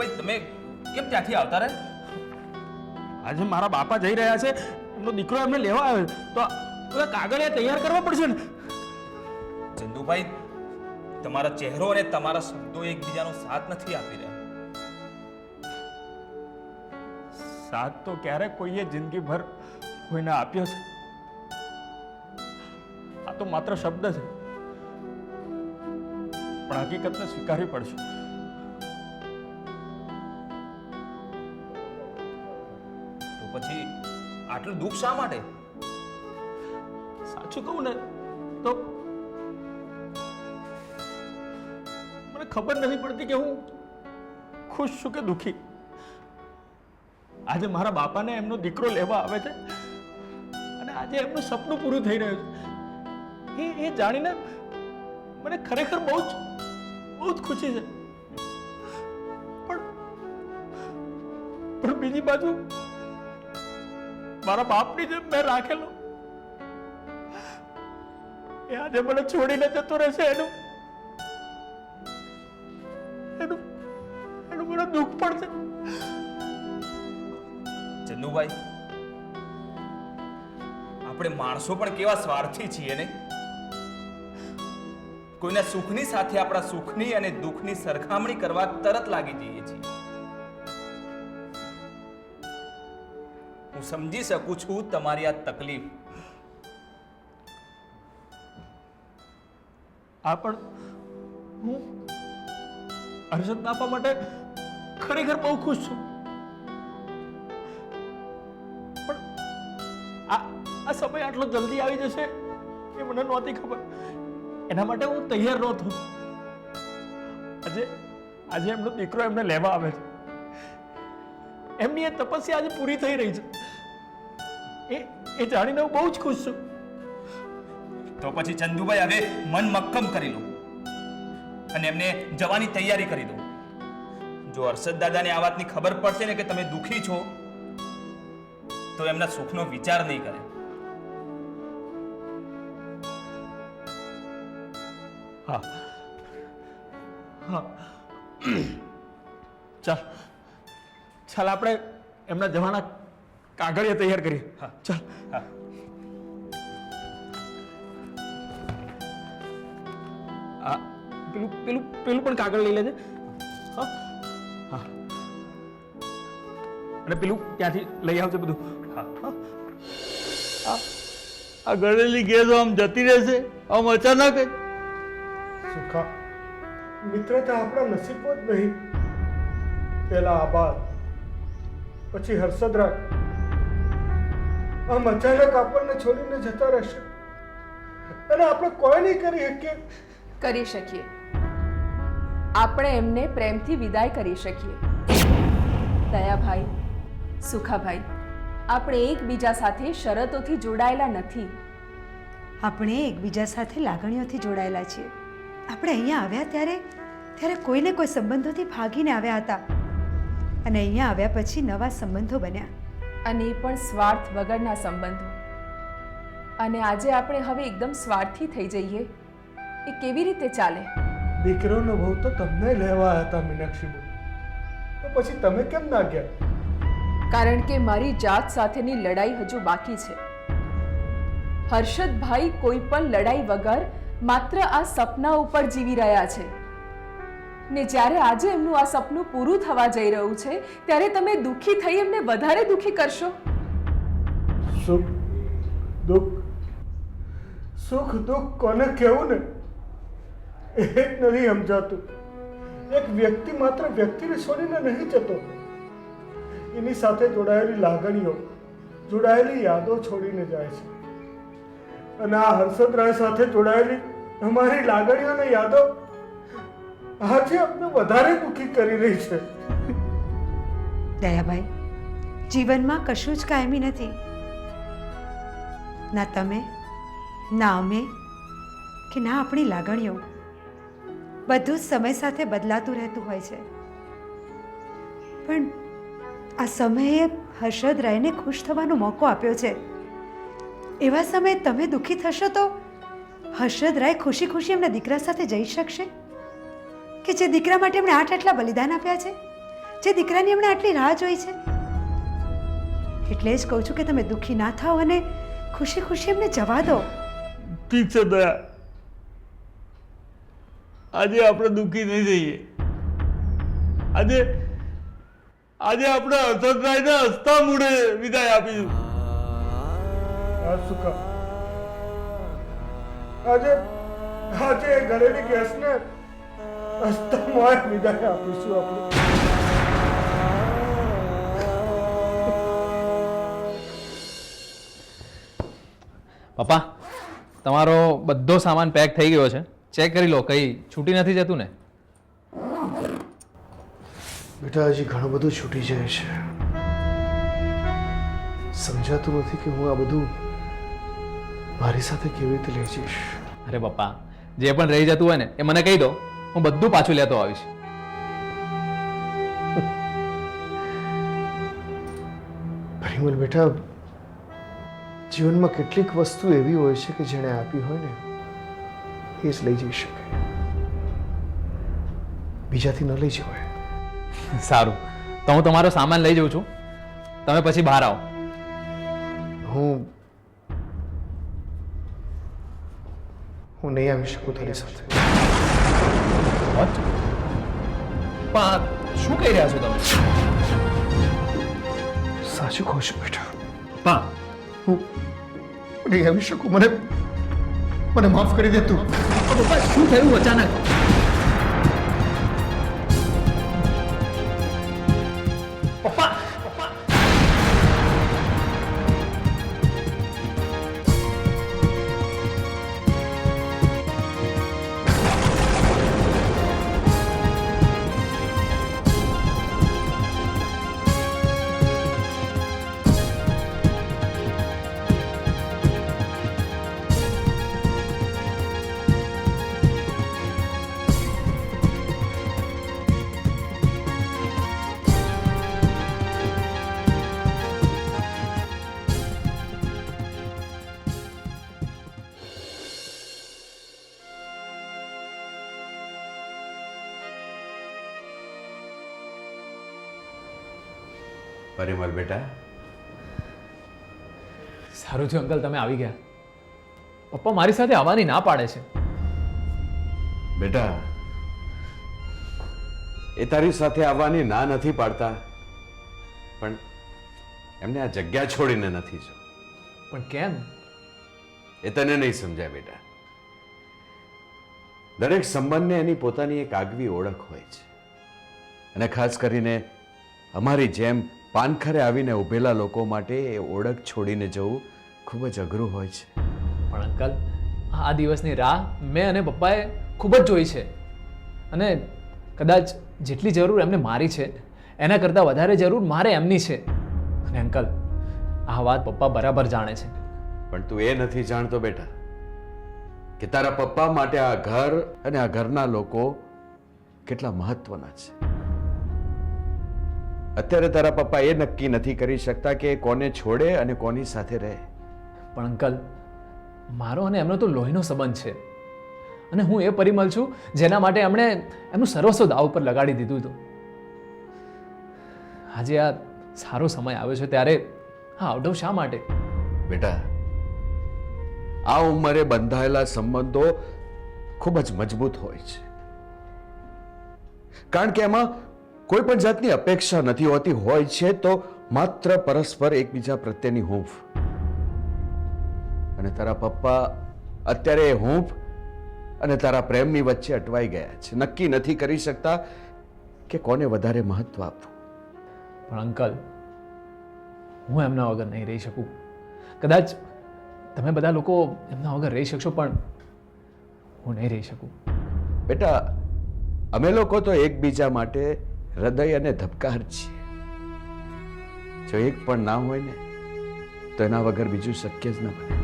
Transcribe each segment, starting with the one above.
ચંદુભાઈ તમે કેમ ત્યાંથી આવતા રહે આજે મારા બાપા જઈ રહ્યા છે. એમનો દીકરો એમને લેવા આવ્યો તો હવે કાગળિયા તૈયાર કરવા પડશે ને? ચંદુભાઈ તમારા ચહેરો અને તમારા શબ્દો એકબીજાનો સાથ નથી આપી રહ્યા. સાથ તો ક્યારેક કોઈએ જિંદગીભર કોઈને આપ્યો છે? આ તો માત્ર શબ્દ છે. પણ હકીકતને સ્વીકારવી પડશે. પછી આટલું દુઃખ શા માટે? સાચું કહું ને, તો મને ખબર નથી પડતી કે હું ખુશ છું કે દુઃખી. આજે મારા બાપાને એમનો દીકરો લેવા આવે છે અને આજે એમનું સપનું પૂરું થઈ રહ્યું છે. એ એ જાણીને મને ખરેખર બહુ જ બહુ જ ખુશી છે. પણ પણ બીજી બાજુ મારા બાપની જેમ મેં રાખેલો. એ આજે મને છોડીને જતો રહેશે એનું. એનું એનું મને દુઃખ છે ચંદુભાઈ આપણે માણસો પણ કેવા સ્વાર્થી છીએ ને? કોઈના સુખની સાથે આપણા સુખની અને દુઃખની સરખામણી કરવા તરત લાગી જઈએ છીએ. હું સમજી શકું છું તમારી આ તકલીફ. આ પણ હું હર્ષદ બાપા માટે ખરેખર બહુ ખુશ છું. પણ આ આ સમય આટલો જલ્દી આવી જશે એ મને નહોતી ખબર. એના માટે હું તૈયાર નહોતો. આજે આજે એમનો દીકરો એમને લેવા આવે છે. એમની એ તપસ્યા આજે પૂરી થઈ રહી છે. એ એ જાણીને હું બહુ જ ખુશ છું. તો પછી ચંદુભાઈ હવે મન મક્કમ કરી લો. અને એમને જવાની તૈયારી કરી દો. જો હર્ષદ દાદાને આ વાતની ખબર પડશે ને કે તમે દુઃખી છો તો એમના સુખનો વિચાર નહીં કરે. હા. હા. ચાલ. ચાલ આપણે એમના જવાના કાગળિયા તૈયાર કરીએ. હા. ચાલ. હા. આ પેલું પેલું પેલું પણ કાગળ લઈ લેજે. હા. હા. અને પેલું ત્યાંથી લઈ આવજે બધું. હા. આ આ ગળેલી ગેસ આમ જતી રહેશે? આમ અચાનક જ? સુખા મિત્રતા આપણા નસીબો જ નહીં. પેલા આબાદ પછી હર્ષદરાજ આમ અચાનક આપણને છોડીને જતા રહેશે. અને આપણે કોઈ નહીં કરી શકીએ. કરી શકીએ. આપણે એમને પ્રેમથી વિદાય કરી શકીએ. દયાભાઈ સુખાભાઈ આપણે એકબીજા સાથે શરતોથી જોડાયેલા નથી. આપણે એકબીજા સાથે લાગણીઓથી જોડાયેલા છીએ. આપણે અહીંયા આવ્યા ત્યારે ત્યારે કોઈને કોઈ સંબંધોથી ભાગીને આવ્યા હતા. અને અહીંયા આવ્યા પછી નવા સંબંધો બન્યા. અને એ પણ સ્વાર્થ વગરના સંબંધો. અને આજે આપણે હવે એકદમ સ્વાર્થી થઈ જઈએ. એ કેવી રીતે ચાલે? દીકરોનો બહુ તો તમને લેવા હતા મીનાક્ષીબુ તો પછી તમે કેમ ના ગયા? કારણ કે મારી જાત સાથેની લડાઈ હજુ બાકી છે. હર્ષદભાઈ કોઈ પણ લડાઈ વગર માત્ર આ સપના ઉપર જીવી રહ્યા છે. ને જ્યારે આજે એમનું આ સપનું પૂરું થવા જઈ રહ્યું છે, ત્યારે તમે દુઃખી થઈ એમને વધારે દુઃખી કરશો? સુખ, દુઃખ સુખ, દુઃખ કોને કહેવું ને? એ નથી સમજાતું. એક વ્યક્તિ માત્ર વ્યક્તિને છોડીને નહીં જતો. એની સાથે જોડાયેલી લાગણીઓ, જોડાયેલી યાદો છોડીને જાય છે. અને આ હર્ષદરાય સાથે જોડાયેલી અમારી લાગણીઓ અને યાદો આજે આપને વધારે દુખી કરી રહી છે. દયાભાઈ, જીવનમાં કશું જ કાયમી નથી. ના તમે, ના અમે, કે ના આપણી લાગણીઓ. બધું જ સમય સાથે બદલાતું રહેતું હોય છે. પણ આ સમયે હર્ષદ રાયને ખુશ થવાનો મોકો આપ્યો છે. એવા સમયે તમે દુઃખી થશો તો હર્ષદ રાય ખુશી ખુશી એમના દીકરા સાથે જઈ શકશે? કે જે દીકરા માટે એમણે આઠ આટલા બલિદાન આપ્યા છે? જે દીકરાની એમણે આટલી રાહ જોઈ છે? એટલે જ કહું છું કે તમે દુઃખી ના થાઓ અને ખુશી ખુશી એમને જવા દો. ઠીક છે દયા. આજે આપણે દુઃખી નહીં થઈએ. આજે આજે આપણે હર્ષદભાઈને હસતા મૂડે વિદાય આપીશું. આ આજે આજે ઘરેલી ગેસને અસ્તમાય વિદાય આપીશું આપણે પપ્પા તમારો બધો સામાન પેક થઈ ગયો છે. ચેક કરી લો કઈ છૂટી નથી જતું ને? બેટા હજી ઘણું બધું છૂટી જાય છે. સમજાતું નથી કે હું આ બધું મારી સાથે કેવી રીતે લઈ જઈશ. અરે પપ્પા જે પણ રહી જતું હોય ને એ મને કહી દો. હું બધું પાછું લેતો આવીશ. પરિમલ બેટા જીવનમાં કેટલીક વસ્તુ એવી હોય છે કે જેણે આપી હોય ને એ જ લઈ જઈ શકે. બીજાથી ન લઈ જવાય. સારું. તો હું તમારો સામાન લઈ જઉં છું. તમે પછી બહાર આવો. હું હું નહીં આવી શકું તારી સાથે. પણ શું કહી રહ્યા છો તમે? સાચું કહું છું બેટા. પા હું નહીં આવી શકું. મને મને માફ કરી દે તું. પપ્પા શું થયું? અચાનક. પરિમલ બેટા. સારું થયું અંકલ તમે આવી ગયા. પપ્પા મારી સાથે આવવાની ના પાડે છે. બેટા એ તારી સાથે આવવાની ના નથી પાડતા. પણ એમને આ જગ્યા છોડીને નથી જો પણ કેમ? એ તને નહીં સમજાય બેટા. દરેક સંબંધને એની પોતાની એક આગવી ઓળખ હોય છે. અને ખાસ કરીને અમારી જેમ પાનખરે આવીને ઊભેલા લોકો માટે એ ઓળખ છોડીને જવું ખૂબ જ અઘરું હોય છે. પણ અંકલ આ દિવસની રાહ મેં અને પપ્પાએ ખૂબ જ જોઈ છે. અને કદાચ જેટલી જરૂર એમને મારી છે એના કરતાં વધારે જરૂર મારે એમની છે. અને અંકલ આ વાત પપ્પા બરાબર જાણે છે. પણ તું એ નથી જાણતો બેટા કે તારા પપ્પા માટે આ ઘર અને આ ઘરના લોકો કેટલા મહત્વના છે. અત્યારે તારા પપ્પા એ નક્કી નથી કરી શકતા કે કોને છોડે અને કોની સાથે રહે. પણ અંકલ મારો અને એમનો તો લોહીનો સંબંધ છે. અને હું એ પરિમલ છું જેના માટે એમણે એમનું સર્વસ્વ દાવ ઉપર લગાડી દીધું હતું. આજે આ સારો સમય આવ્યો છે ત્યારે હા આઉટ શા માટે? બેટા આ ઉંમરે બંધાયેલા સંબંધો ખૂબ જ મજબૂત હોય છે. કારણ કે એમાં કોઈ પણ જાતની અપેક્ષા નથી હોતી હોય છે તો માત્ર પરસ્પર એકબીજા પ્રત્યેની હૂંફ. અને તારા પપ્પા અત્યારે એ હૂંફ અને તારા પ્રેમની વચ્ચે અટવાઈ ગયા છે. નક્કી નથી કરી શકતા કે કોને વધારે મહત્વ આપવું. પણ અંકલ હું એમના વગર નહીં રહી શકું. કદાચ તમે બધા લોકો એમના વગર રહી શકશો પણ હું નહીં રહી શકું. બેટા અમે લોકો તો એકબીજા માટે હૃદય અને ધબકાર છીએ જો એક પણ ના હોય ને, તો એના વગર બીજું શક્ય જ ન બને.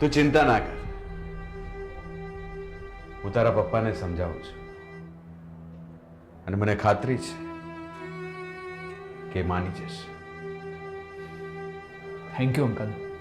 તું ચિંતા ના કર. હું તારા પપ્પાને સમજાવું છું. અને મને ખાતરી છે કે માની જશે. Thank you uncle